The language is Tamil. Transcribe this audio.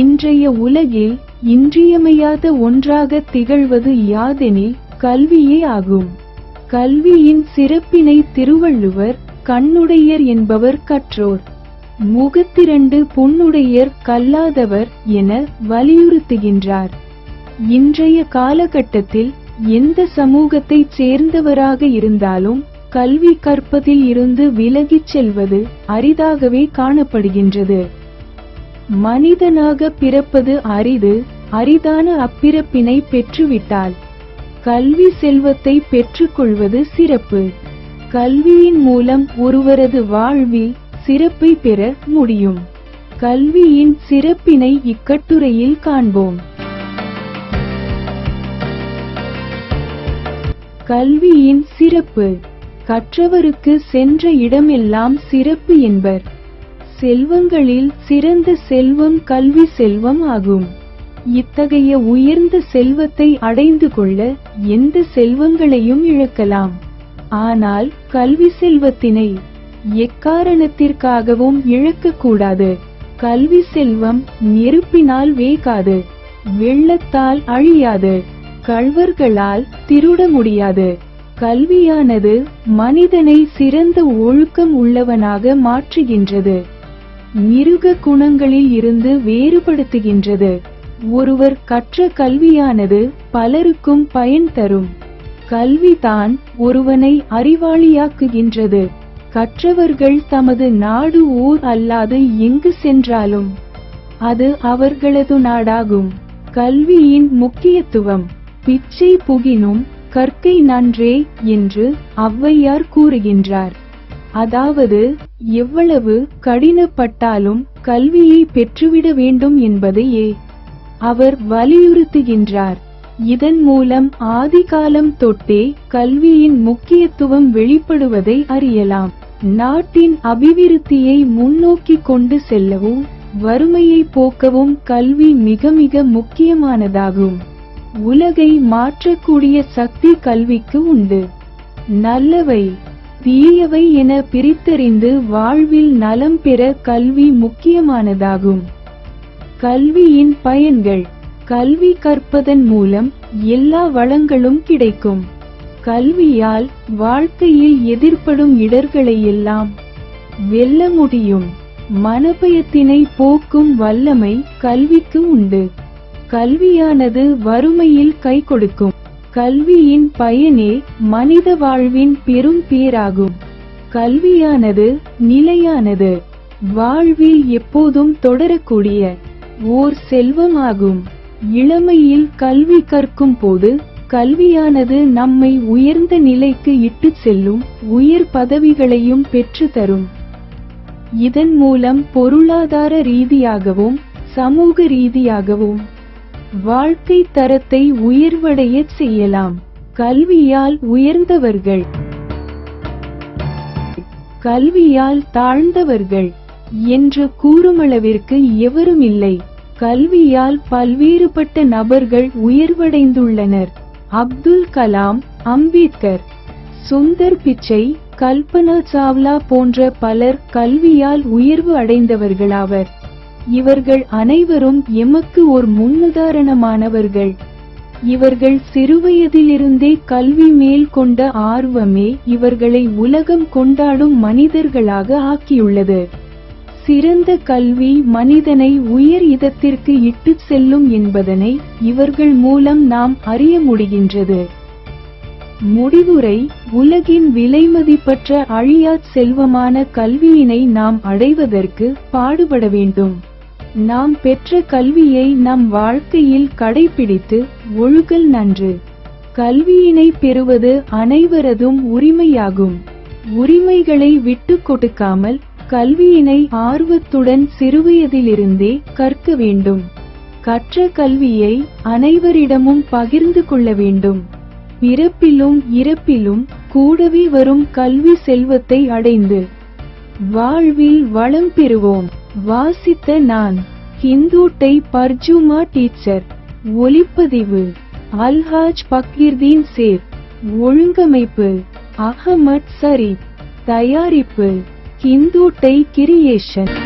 இன்றைய உலகில் இன்றியமையாத ஒன்றாக திகழ்வது யாதெனில் கல்வியே ஆகும். கல்வியின் சிறப்பினை திருவள்ளுவர் கண்ணுடையர் என்பவர் கற்றோர். முகத்திரண்டு புண்ணுடையர் கல்லாதவர் என வலியுறுத்துகின்றார். இன்றைய காலகட்டத்தில் எந்த சமூகத்தைச் சேர்ந்தவராக இருந்தாலும் கல்வி கற்பதில் இருந்து விலகிச் செல்வது அரிதாகவே காணப்படுகின்றது. மனிதனாக பிறப்பது அரிது அரிதான அப்பிறப்பினை பெற்றுவிட்டால். கல்வி செல்வத்தை பெற்றுக்கொள்வது சிறப்பு. கல்வியின் மூலம் ஒருவரது வாழ்வில் சிறப்பை பெற முடியும். கல்வியின் சிறப்பினை இக்கட்டுரையில் காண்போம். கல்வியின் சிறப்பு. கற்றவருக்கு சென்ற இடமெல்லாம் சிறப்பு என்பர். செல்வங்களில் சிறந்த செல்வம் கல்வி செல்வம் ஆகும். இத்தகைய உயர்ந்த செல்வத்தை அடைந்து கொள்ள எந்த செல்வங்களையும் இழக்கலாம். ஆனால் கல்வி செல்வத்தினை எக்காரணத்திற்காகவும் இழக்கக்கூடாது. கல்வி செல்வம் நெருப்பினால் வேகாது வெள்ளத்தால் அழியாது கள்வர்களால் திருட முடியாது. கல்வியானது மனிதனை சிறந்த ஒழுக்கம் உள்ளவனாக மாற்றுகின்றது. மிருக குணங்களில் இருந்து வேறுபடுத்துகின்றது. ஒருவர் கற்ற கல்வியானது பலருக்கும் பயன் தரும். கல்விதான் ஒருவனை அறிவாளியாக்குகின்றது. கற்றவர்கள் தமது நாடு ஊர் அல்லாது எங்கு சென்றாலும் அது அவர்களது நாடாகும். கல்வியின் முக்கியத்துவம் பிச்சை புகினும் கற்கை நன்றே என்று ஔவையார் கூறுகின்றார். அதாவது எவ்வளவு கடினப்பட்டாலும் கல்வியை பெற்றுவிட வேண்டும் என்பதையே அவர் வலியுறுத்துகின்றார். இதன் மூலம் ஆதிகாலம் தொட்டே கல்வியின் முக்கியத்துவம் வெளிப்படுவதை அறியலாம். நாட்டின் அபிவிருத்தியை முன்னோக்கி கொண்டு செல்லவும் வறுமையை போக்கவும் கல்வி மிக மிக முக்கியமானதாகும். உலகை மாற்றக்கூடிய சக்தி கல்விக்கு உண்டு. நல்லவை தீயவை என பிரித்தறிந்து வாழ்வில் நலம் பெற கல்வி முக்கியமானதாகும். கல்வியின் பயன்கள் கல்வி கற்பதன் மூலம் எல்லா வளங்களும் கிடைக்கும். கல்வியால் வாழ்க்கையில் எதிர்ப்படும் இடர்களை எல்லாம் வெல்ல முடியும். மனபயத்தினை போக்கும் வல்லமை கல்விக்கு உண்டு. கல்வியானது வறுமையில் கை கொடுக்கும் கல்வியின் பயனே மனித வாழ்வின் பெரும் பேராகும். கல்வியானது நிலையானது. வாழ்வில் எப்போதும் தொடரக்கூடிய ஓர் செல்வமாகும். இளமையில் கல்வி கற்கும் போது கல்வியானது நம்மை உயர்ந்த நிலைக்கு இட்டுச் செல்லும் உயர் பதவிகளையும் பெற்று தரும். இதன் மூலம் பொருளாதார ரீதியாகவும் சமூக ரீதியாகவும் வாழ்க்கை தரத்தை உயர்வடைய செய்யலாம். கல்வியால் உயர்ந்தவர்கள். கல்வியால் தாழ்ந்தவர்கள் என்று கூறுமளவிற்கு எவரும் இல்லை. கல்வியால் பல்வேறுபட்ட நபர்கள் உயர்வடைந்துள்ளனர். அப்துல் கலாம் அம்பேத்கர் சுந்தர் பிச்சை கல்பனா சாவ்லா போன்ற பலர் கல்வியால் உயர்வு அடைந்தவர்களாவர். இவர்கள் அனைவரும் எமக்கு ஒரு முன்னுதாரணமானவர்கள். இவர்கள் சிறுவயதிலிருந்தே கல்வி மேல் கொண்ட ஆர்வமே இவர்களை உலகம் கொண்டாடும் மனிதர்களாக ஆக்கியுள்ளது. சிறந்த கல்வி மனிதனை உயர் இதத்திற்கு இட்டுச் செல்லும் என்பதனை இவர்கள் மூலம் நாம் அறிய முடிகின்றது. முடிவுரை உலகின் விலைமதிப்பற்ற அழியாச் செல்வமான கல்வியினை நாம் அடைவதற்கு பாடுபட வேண்டும். நாம் பெற்ற கல்வியை நம் வாழ்க்கையில் கடைபிடித்து ஒழுகல் நன்று. கல்வியினை பெறுவது அனைவரதும் உரிமையாகும். உரிமைகளை விட்டுக் கொடுக்காமல் கல்வியினை ஆர்வத்துடன் சிறுவயதிலிருந்தே கற்க வேண்டும். கற்ற கல்வியை அனைவரிடமும் பகிர்ந்து கொள்ள வேண்டும். பிறப்பிலும் இறப்பிலும் கூடவே வரும் கல்வி செல்வத்தை அடைந்து வாழ்வில் வளம் பெறுவோம். வாசித்த நான் ஹிந்துட்டை பர்ஜுமா டீச்சர். ஒலிப்பதிவு அல்ஹாஜ் பக்கீர்தீன் சேர். ஒழுங்கமைப்பு அகமத் சரி தயாரிப்பு ஹிந்துட்டை கிரியேஷன்.